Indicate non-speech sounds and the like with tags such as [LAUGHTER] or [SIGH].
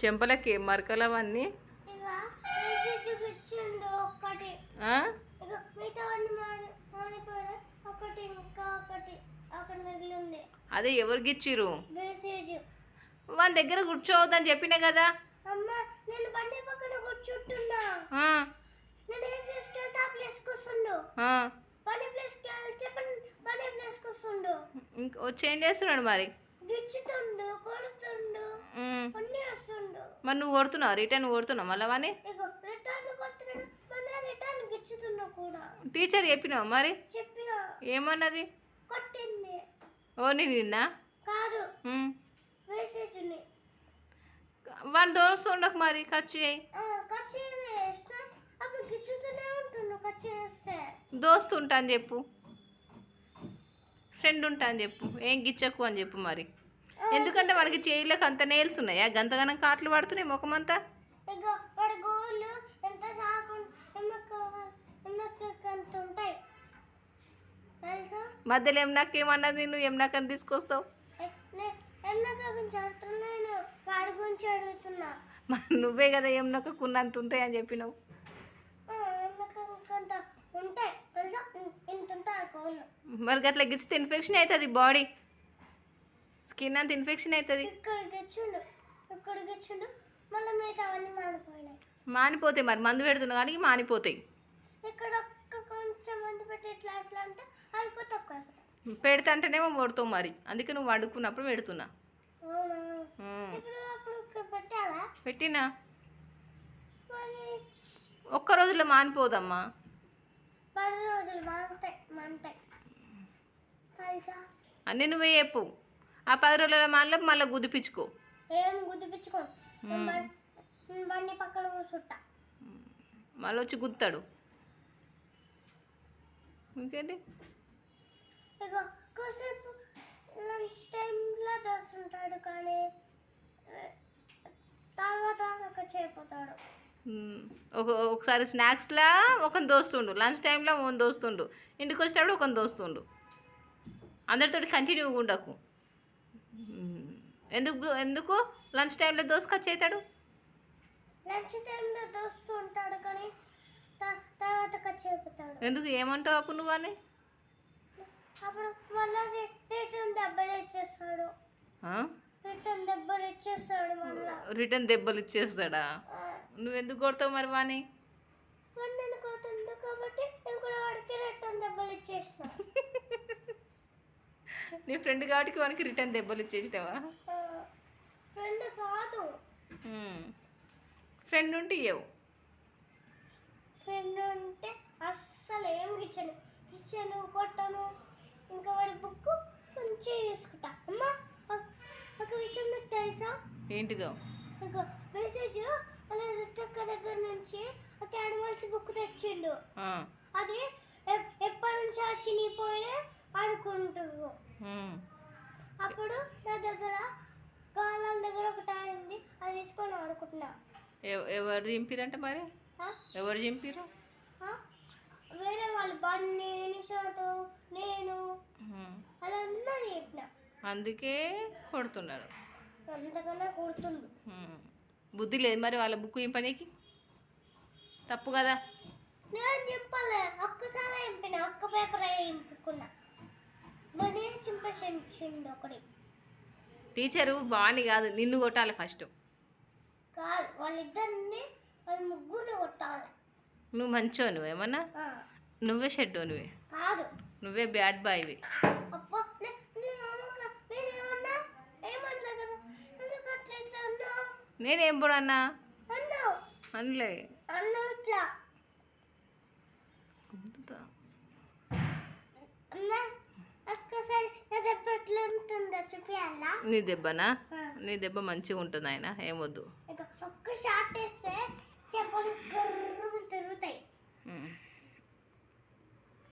చెంపలకి మరకలు అవన్నీ ఇక మెసేజ్ ఇచ్చిండు ఒక్కటి. ఆ? ఇక మిగతా అన్ని మాని మానిపోయాడు ఒకటి ఇంకా ఒకటి ఒకటి మిగిలి ఉంది అదే ఎవరికి ఇచ్చిర్రు మెసేజ్. వాళ్ళ దగ్గర కూర్చోవద్దని చెప్పినా కదా? వచ్చి చేస్తున్నాడు మరి? మరి నువ్వు కొడుతున్నావు? రిటర్న్ కొడుతున్నావు? మళ్ళీ వాని టీచర్ చెప్పినావు మరి? ఏమన్నది? ఓ నిన్నా కాదు. మెసేజ్ని వాని దోస్తు ఉండకు మరి ఖర్చు చేయి. ఖర్చు వేస్తే అప్పుడు గిచ్చుతూనే ఉంటుండు ఖర్చు చేస్తే దోస్తు ఉంటా అని చెప్పు ఫ్రెండ్ ఉంటా అని చెప్పు. ఏం గిచ్చకు అని చెప్పు మరి. ఎందుకంటే మనకి చేయిలకు అంత నేల్స్ ఉన్నాయా? గంతగానం కాట్లు పడుతున్నాయి ముఖమంతా. మధ్యలో ఏం నాకేమన్నది నువ్వు ఏం నాకని తీసుకొస్తావు నువ్వే కదా ఏం నొక్కకున్నంత ఉంటాయి అని చెప్పినావు ఉంటాయి తెలుసా ఇన్- ఇంత ఉంటాయి గోళ్ళు మరి అట్లా గిచ్చితే ఇన్ఫెక్షన్ అవుతుంది బాడీ. స్కిన్ అంత ఇన్ఫెక్షన్ అవుతుంది ఇక్కడ గెచ్చుండు ఇక్కడ గెచ్చుండు మళ్ళీ మిగతా అవన్నీ మాడిపోయినాయి మానిపోతాయి మరి మందు పెడుతున్నా కానీ మానిపోతాయి. ఇక్కడ ఒక్క కొంచెం మంది పెట్టి ఇట్లా ఇట్లా అంటే అవి కొత్త తక్కువ అయిపోతాయి. పెడతాంటేనేమో కొడతావు మరి అందుకే నువ్వు వండుకున్నప్పుడు పెడుతున్నా. పెట్టినా? ఒక్క రోజులో మానిపోదమ్మా. పది రోజులు మాంటాయి మాంటాయి తెలుసా అన్నీ నువ్వే చెప్పు. ఆ పది రోజుల మళ్ళీ మళ్ళీ గుదిపించుకో. ఏం నేను బండి పక్కన కూర్చుంటా. మళ్ళీ వచ్చి గుద్దుతాడు. ఇంకేంటి? ఇక కాసేపు లంచ్ టైంలో దోస్తుంటాడు కానీ తర్వాత ఒక చేయిపోతాడు. ఉమ్, ఒక ఒకసారి స్నాక్స్లా ఒక దోస్తుండు లంచ్ టైంలో ఒక దోస్తుండు ఇంటికి వచ్చేటప్పుడు ఒక దోస్తుండు. అందరితోటి కంటిన్యూగా ఉండకు. ఎందుకు ఎందుకు? లంచ్ టైంలో దోసుకొచ్చేతాడు లంచ్ టైంలో దోస్తూ ఉంటాడు కానీ తర్వాత ఖర్చు ఎందుకు? ఏమంటావు అప్పుడు నువ్వు అని? అప్పుడు మళ్ళీ రిటర్న్ దెబ్బలు ఇచ్చేస్తాడు? రిటర్న్ దెబ్బలు ఇచ్చేస్తాడు రిటర్న్ దెబ్బలు ఇచ్చేస్తాడా? నువ్వు ఎందుకు కొడతావు మరి వాని [LAUGHS] నీ ఫ్రెండ్ కాబట్టి వానికి రిటర్న్ దెబ్బలు ఇచ్చేసినావా ఫ్రెండ్ కాదు. ఫ్రెండ్ ఉంటే ఇవ్వవు ఫ్రెండ్ అంటే అస్సలు ఏం ఇచ్చాను. ఇచ్చాను కొట్టాను. ఇంకా వాడి బుక్ మంచిగా తీసుకుంటా అమ్మా ఒక- విషయం మీకు తెలుసా? ఏంటిదో? మెసేజ్ వాళ్ళ రుచక్క దగ్గర నుంచి ఒక యానిమల్స్ బుక్ తెచ్చిండు అది ఎప్- ఎప్పటి నుంచి ఆ చినిగిపోయినా ఆడుకుంటారు ఉమ్. అప్పుడు నా దగ్గర గాలాల దగ్గర ఒకటి ఆడింది అది తీసుకొని ఆడుకుంటున్నా ఎవ- ఎవరు చింపిరంట మరి? ఎవరు చింపిరు? వేరే వాళ్ళు బన్నీ నిషాతో నేను. అలా అందరూ చెప్పిన అందుకే కొడుతున్నాడు అంతకన్నా కొడుతుండు. బుద్ధి లేదు మరి వాళ్ళ బుక్ చింపనీకి తప్పు కదా? నేను చింపలే ఒక్కసారి చింపిన ఒక్క పేపర్ చింపుకున్నా. బనీ చింపేసిండు ఒకటి. టీచరు బాని కాదు నిన్ను కొట్టాలి ఫస్ట్. కాదు వాళ్ళిద్దరిని వాళ్ళ ముగ్గురిని కొట్టాలి. నువ్వు మంచో నువ్వేమన్నా నువ్వే షెడ్డో నువ్వే కాదు. నువ్వే బ్యాడ్ బాయ్వి అప్పో నే- నేను అమ్మక నేనేమన్నా ఏమన్నా కదా ఎందుకు అట్లా ఇట్లా అన్నావు నేనేం పొడన్నా అన్నావు అనలే నా దెబ్బనా. నీ దెబ్బ మంచిగా ఉంటుంది ఆయన ఏమొద్దు ఒక్క షాట్ వేస్తే చెప్పలు తిరుగుతాయి.